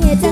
也在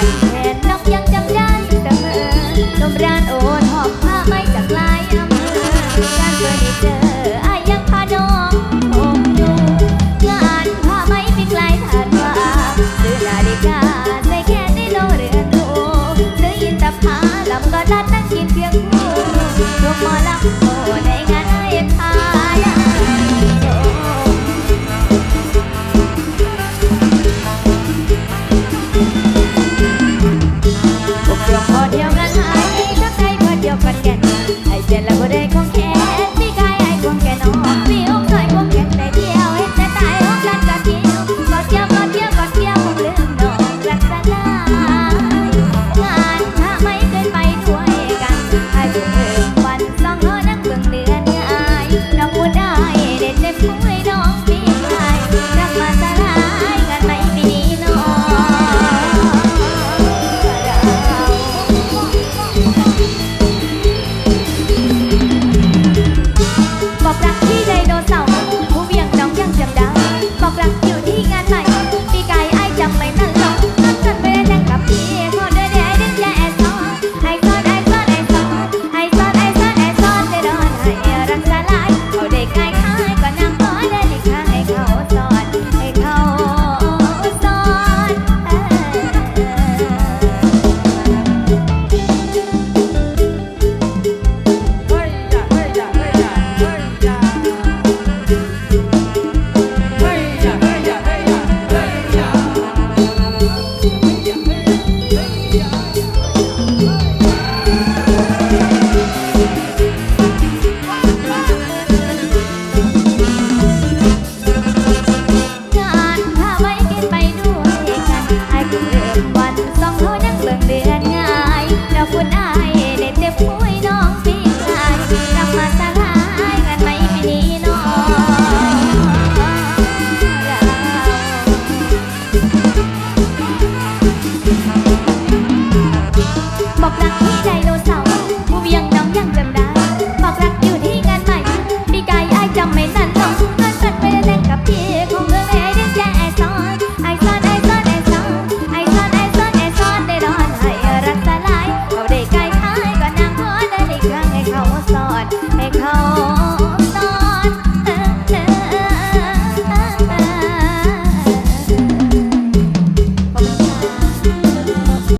ยังแนนกยังจำได้เสมอลมร้านโอนหอบผ้าไม้จากลายอำเภอร้านเฟอร์นิเจอร์อายังพาน้องคงดูงานผ้าไม้ไม่ไกลถาดว่าซื้อนาฬิกาใส่แค่ในโลเรือนรูซื้ออินตะพาลำก็รัดนั่งกินเพียงคู่รวมหมอลำโอใน